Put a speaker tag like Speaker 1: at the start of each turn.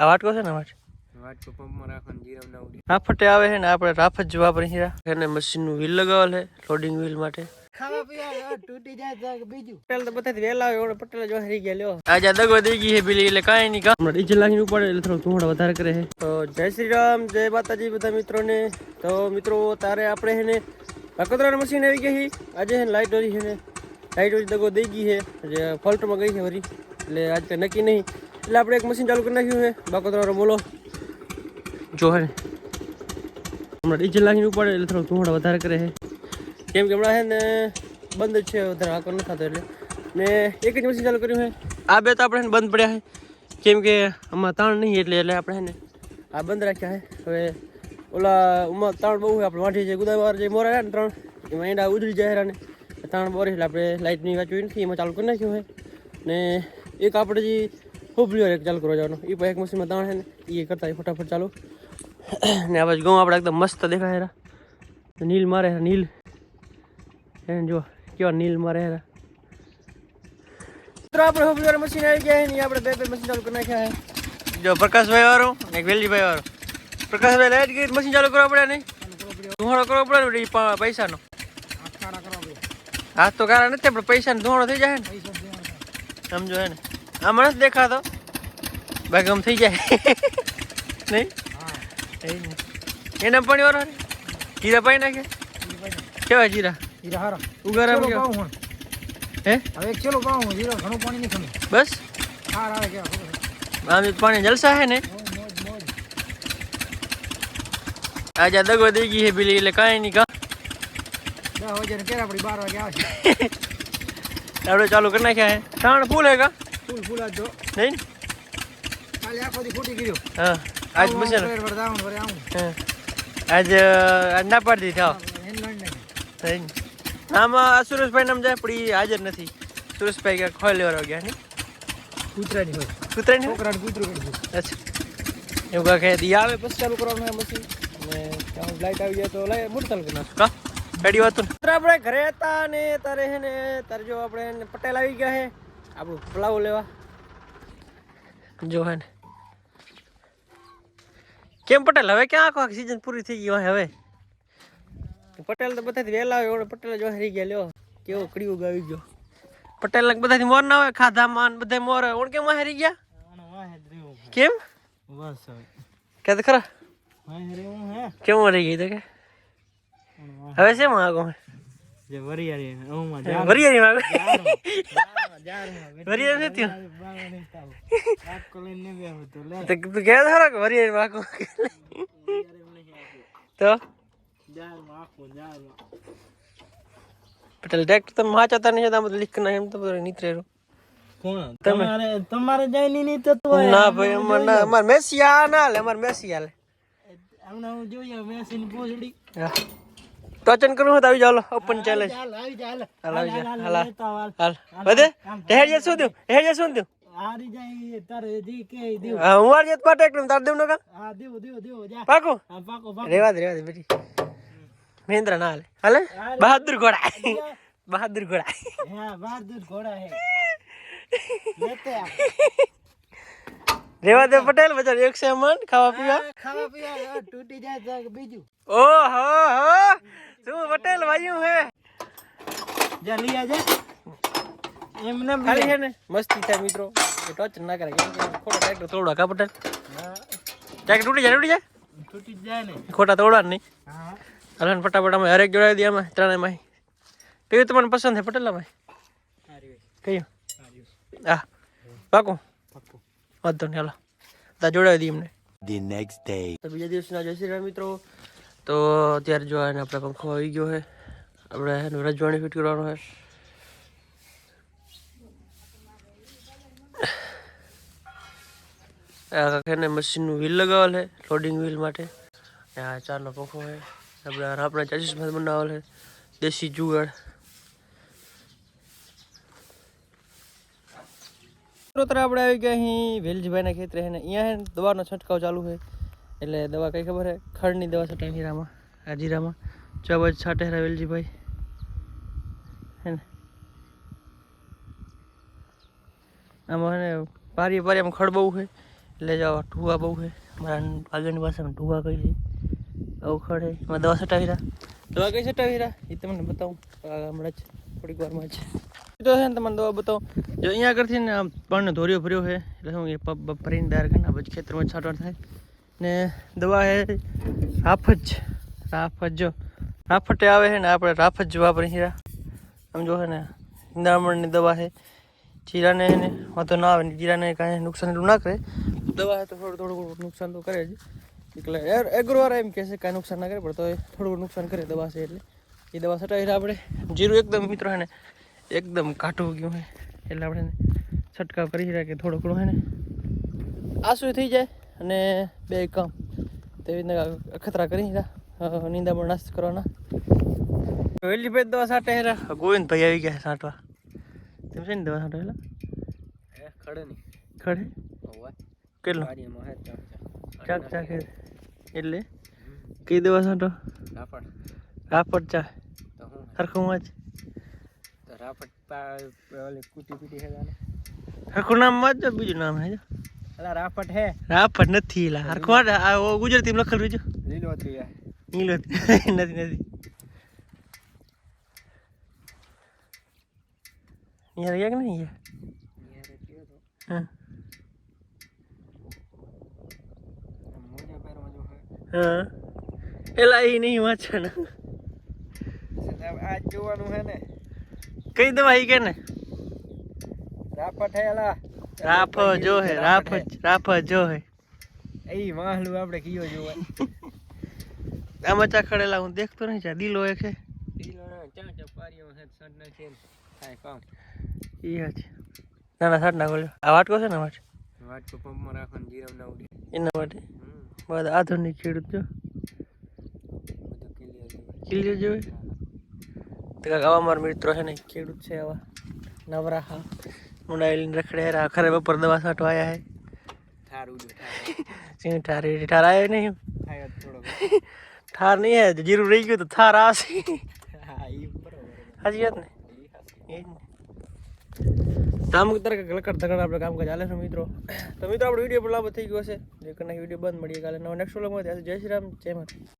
Speaker 1: આ વાટકો છે ને વાટ
Speaker 2: વાટકો પંપમાં રાખવાનું જીરામ ના ઉડી.
Speaker 1: રાફટે આવે છે ને આપણે રાફત જ વાપરી છીએ એને મશીનનું વ્હીલ લગાવેલ છે લોડિંગ વ્હીલ માટે.
Speaker 2: ખાવા પીવા તૂટી જાય તો બીજું.
Speaker 1: પટેલ તો બધાથી વહેલા આવે ઓળે પટેલ જો હરી ગયા લ્યો. આજે દગો દઈ ગઈ છે પેલી એટલે કાંઈ નહીં કામ ડીજે લાખી ઉપાડે એટલે થોડું ધુમાડો વધારે કરે છે. તો જય શ્રી રામ જય માતાજી બધા મિત્રોને. તો મિત્રો તારે આપણે છે ને કાકોતરાનું મશીન આવી ગઈ છે. આજે છે લાઇટ ઓરી છે ને લાઇટ ઓછી દગો દઈ ગઈ છે. જે ફોલ્ટમાં ગઈ છે વરી. એટલે આજ કંઈ નક્કી નહીં. એટલે આપણે એક મશીન ચાલુ કરી નાખ્યું છે. બાકોતરાનો બોલો. જો હે હમણાં ડીઝલ નાખીને ઉપાડે એટલે થોડું ધુમાડો વધારે કરે છે. કેમ કે હમણાં છે ને બંધ જ છે વધારે આકર નથી થતો એટલે. ને એક જ મશીન ચાલુ કર્યું છે. આ બે તો આપણે બંધ પડ્યા છે. કેમ કે આમાં તાણ નહીં એટલે એટલે આપણે ને આ બંધ રાખ્યા છે. હવે ઓલા ઉમાં તાણ બહુ આપણે વાંઠી છે ગુદાવાર જે મોરા રહ્યા ને ત્રણ એમાં એંડા ઉજળી જાય ને. તાણ બોરે એટલે આપણે લાઇટની વાંચવી નથી એમાં ચાલુ કરી નાખ્યું છે. ને એક આપણે જે ખૂબ એક ચાલુ કરવા જવાનું. એ પણ એક મશીનમાં તાણ છે ને એ કરતા ફટાફટ ચાલુ. ને આ બાજુ ઘઉં આપણે એકદમ મસ્ત દેખાય હેરા નીલ મારે છે, નીલ. એને જો કેવા નીલ મારે હેરા મિત્રો આપણે હોબલીવાળા મશીન આવી ગયા છે ને આપણે બે બે મશીન ચાલુ કરી નાખ્યા છે જો પ્રકાશભાઈ વાળું ને એક વેલજીભાઈ વાળું. પ્રકાશભાઈ લાઈટ ગઈ મશીન ચાલુ કરવા પડે નહીં? ધુમાડો કરવો પડે ને પૈસાનો. હાથ તો કારણ નથી પણ પૈસાનો ધુમાડો થઈ જાય ને. સમજો હે ને. આમાં જ દેખાતો. બાકી આમ થઈ જાય. નહીં. એના પાણી વાળો જીરા પાઈ નાખે? કેવા જીરા?
Speaker 2: હીરા હારા.
Speaker 1: ઉગારા કેવા?
Speaker 2: હે. હવે એક ચલો પાઉં હીરો ઘણું પાણી નહીં ખમી
Speaker 1: બસ?
Speaker 2: હાર આવે કેવા
Speaker 1: આમ પાણી જલસા હે ને? આજે દગો દઈ ગઈ છે પેલી એટલે કાંઈ નહીં કા.
Speaker 2: દસ વાગ્યા કેરા પડી બાર વાગે આવશે.
Speaker 1: આપણે ચાલુ કરી નાખ્યા હે. ત્રણ ફૂલ હે કા?
Speaker 2: ફૂલ ફૂલ જો.
Speaker 1: નહીં?
Speaker 2: કાલે આખો દી ફૂટી ગયો.
Speaker 1: હા આજ
Speaker 2: આવું
Speaker 1: આજ આજ ના પાડી દીધી હા.
Speaker 2: નહીં.
Speaker 1: આમાં સુરેશભાઈ નામ જાય પણ હાજર નથી. સુરેશભાઈ ક્યાંક ખોઈ લેવા ગયા નહીં?
Speaker 2: કૂતરાની હોય.
Speaker 1: કૂતરા નહીં
Speaker 2: છોકરાને કૂતરું કરી
Speaker 1: અચ્છા. એવું કાંઈ કહે ઈ આવે પછી ચાલુ કરવાનું મશીન ને ત્યાં લાઈટ આવી જાય તો લાઈ મુરતલ કરી નાખું. ને. મિત્રો આપણે ઘરે હતા ને તારે હે ને તારે જો આપણે પટેલ આવી ગયા છે આપણું પલાવ લેવા. જો હે ને. કેમ પટેલ? હવે ક્યાં આખો સીઝન પૂરી થઈ ગઈ હોય હવે? પટેલ તો બધાથી વહેલા આવે પટેલ જો હરી ગયા લ્યો. કેવો કડિયું ગાવી ગયો. પટેલ ને બધાથી મોર ના હોય ખાધામાં બધા મોર હોય. ઓણ કેમ હરી ગયા? કેમ?
Speaker 2: બસ
Speaker 1: કે તો ખરા.
Speaker 2: હવે
Speaker 1: કેમ હરી ગઈ તો કે? હવે શેમ આગો
Speaker 2: જે વરિયાળી હું માં
Speaker 1: માં
Speaker 2: બે તો લે.
Speaker 1: તો તું કે માં આગો તો?
Speaker 2: જારમાં આખો જાર
Speaker 1: પટેલ ટ્રેક્ટર તમે વાંચતા નહીં તમે લીક ના એમ તો નીતરે રહ્યું.
Speaker 2: કોણ? તમારે તમારે જઈ ની ની તત્વ
Speaker 1: ના ભાઈ અમાર ના અમાર મેસી આ ના અમાર મેસી હાલે.
Speaker 2: હમણાં હું જોઈએ મેસી ની પોસડી
Speaker 1: હા. ટોચન કરું હતા આવી જાવ ઓપન ચેલેન્જ
Speaker 2: ચાલ આવી જા હાલ.
Speaker 1: આવી જા હાલ હાલ.
Speaker 2: હાલ
Speaker 1: વધે હેડિયા શું દઉં હેડિયા શું દઉં
Speaker 2: હારી જાય તારે દી કે દેવ.
Speaker 1: હા હું વાળી પાટે એકદમ તાર દેવ નો કા
Speaker 2: હા દેવ દેવ દેવ જા.
Speaker 1: પાકું?
Speaker 2: હા પાકો પાકો.
Speaker 1: રેવા દે રેવા દે બેટી. મહેન્દ્ર ના હાલે. હાલે? બહાદુર ઘોડા. બહાદુર ઘોડા.
Speaker 2: હા બહાદુર ઘોડા હે. લેતે આ
Speaker 1: રેવા દે પટેલ બચાર એક સે મન ખાવા પીવા?
Speaker 2: ખાવા પીવા તૂટી જાય તો બીજું.
Speaker 1: ઓ હો શું પટેલ વાયું હે?
Speaker 2: જા લઈ આજે એમને
Speaker 1: ખાલી છે ને? મસ્તી થાય મિત્રો. એ ટચ ના કરે કેમ કે ખોટા ટ્રેક્ટર તોડવા કા પટેલ? ટ્રેક્ટર તૂટી જાય તૂટી જાય?
Speaker 2: તૂટી જાય ને.
Speaker 1: ખોટા તોડવા નહીં.
Speaker 2: હા.
Speaker 1: હલન ફટાફટ અમે હરેક જોડાવી દઈએ અમે ત્રણેયમાં કયું તમને પસંદ છે પટેલમાં
Speaker 2: સારી
Speaker 1: કયું? હા. પાકો? વાંધો નહીં હાલો. તા જોડાવી દઈએ અમને
Speaker 3: ધી નેક્સ્ટ ડે
Speaker 1: તો બીજા દિવસના જય શ્રી રામ મિત્રો. તો અત્યારે જો એને આપણે પંખો આવી ગયો છે. આપણે એનું રજવાણી ફિટ કરવાનો છે. આ મશીનનું વ્હીલ લગાવેલ છે લોડિંગ વ્હીલ માટે. આ ચારનો પંખો છે. આપણે આપણા આપણે ચાલીસમાં બનાવેલ છે. દેશી જુગાડ. અત્યારે આપણે આવી ગયા અહીં વેલજીભાઈના ખેતરે છે ને, અહીંયા દવાનો છંટકાવ ચાલુ છે એટલે દવા કઈ ખબર છે ખડની દવા છટાય હીરામાં આ જીરામાં ચોબજ છાટે હેરા વેલજીભાઈ. હે ને. આમાં હે ને પારી પારીએમાં ખડ બહુ છે એટલે જવા ઢુવા બહુ છે મારા આગળની ભાષામાં ઢુવા કહી છે. અવખડ છે એમાં દવા છટાવી રહ્યા દવા કઈ છટાવી રહ્યા એ તમને બતાવું. હમણાં જ થોડીક વારમાં જ. તો છે તમને દવા બતાવું. જો અહીંયા આગળથી ને પણ ધોર્યો ભર્યો છે એટલે શું એ પગ ભરીને દાર કરીને પછી ખેતરમાં છાંટવાનું થાય. ને દવા છે રાફજ. રાફજ જો. રાફટે આવે છે ને આપણે રાફજ જ વાપરી હીરા આમ જો છે ને, નિંદામણની દવા છે જીરાને એને વાંધો ના આવે જીરાને કાંઈ નુકસાન એટલું ના કરે. દવા છે તો થોડું થોડું નુકસાન તો કરે જ. એટલે એગ્રોવાળા એમ કહેશે કાંઈ નુકસાન ના કરે, પણ તો થોડું નુકસાન કરે દવા છે એટલે. એ દવા છટાવી આપણે. જીરું એકદમ મિત્રો હે ને એકદમ કાઢું ગયું હોય એટલે આપણે છંટકાવ કરી રહ્યા કે થોડું હોય ને. આસુ થઈ જાય અને બે કામ. તેવી રીતના અખતરા કરી રહ્યા. નિંદામણ નાસ્ત કરવાના. વહેલી ભાઈ દવા સાટે હેરા ગોવિંદભાઈ આવી ગયા સાંટવા તેમ છે ને દવા સાંટો એટલે
Speaker 2: હે ખડે નહીં
Speaker 1: ખડે? કેટલો?
Speaker 2: ચાક
Speaker 1: ચાક એટલે? કઈ દવા સાંટો
Speaker 2: રાપડ
Speaker 1: રાપડ ચા.
Speaker 2: તો હું?
Speaker 1: હરખું વાંચ.
Speaker 2: તો ઓલી કુટી પીટી હે જાને
Speaker 1: હરખું નામ બીજું નામ હે
Speaker 2: અલા રાફડ હે.
Speaker 1: રાપડ નથી એલા હરખું આ ઓ ગુજરાતીમાં લખેલું છે
Speaker 2: લીલોતરી હે.
Speaker 1: નીલો નથી નથી. યાર યાર નહીં યાર હા.
Speaker 2: હા.
Speaker 1: એલા એ નહીં વાંચવાના.
Speaker 2: આ જોવાનું હે ને.
Speaker 1: કઈ દવા ઈ કે ને?
Speaker 2: રાફ હે
Speaker 1: રાફ જો હે રાફ રાફ જો હે
Speaker 2: એ માહલું આપણે કયો જોવાય
Speaker 1: આમાં ચા ખડેલા હું દેખતો નહીં ચા દિલો એક છે.
Speaker 2: દિલો ના ચા પારીઓ હે સડ ના છે થાય કામ.
Speaker 1: ઈ છે. ના ના સડ ના ગોલ્યો આ વાટકો છે ને
Speaker 2: વાટ તો પંપમાં રાખવાનું જીરમ ના ઉડે.
Speaker 1: એના માટે? બધા આધુનિક ખેડૂત જો.
Speaker 2: બધું ક્લિયર
Speaker 1: જોવે તો કાંઈક આવા મારા મિત્રો છે ને ખેડૂત છે આવા નવરા હા. લઈને રખડે રા ખરે બપોર દવા છાંટવા આયા હે. ઠાર એ ઠાર. આવ્યો નહીં ઠાર નહીં હે જીરું રહી ગયું તો થાર આવશે.
Speaker 2: હા ઈ
Speaker 1: સાચી વાત ને? કામ તરફ લકડ ધકડ આપણે કામ ચાલે છે મિત્રો? તો મિત્રો આપણો વીડિયો પર લાભ થઈ ગયો છે જે કના વીડિયો બંધ મળીએ કાલે નવા નેક્સ્ટ વ્લોગમાં જય શ્રી રામ જય માતા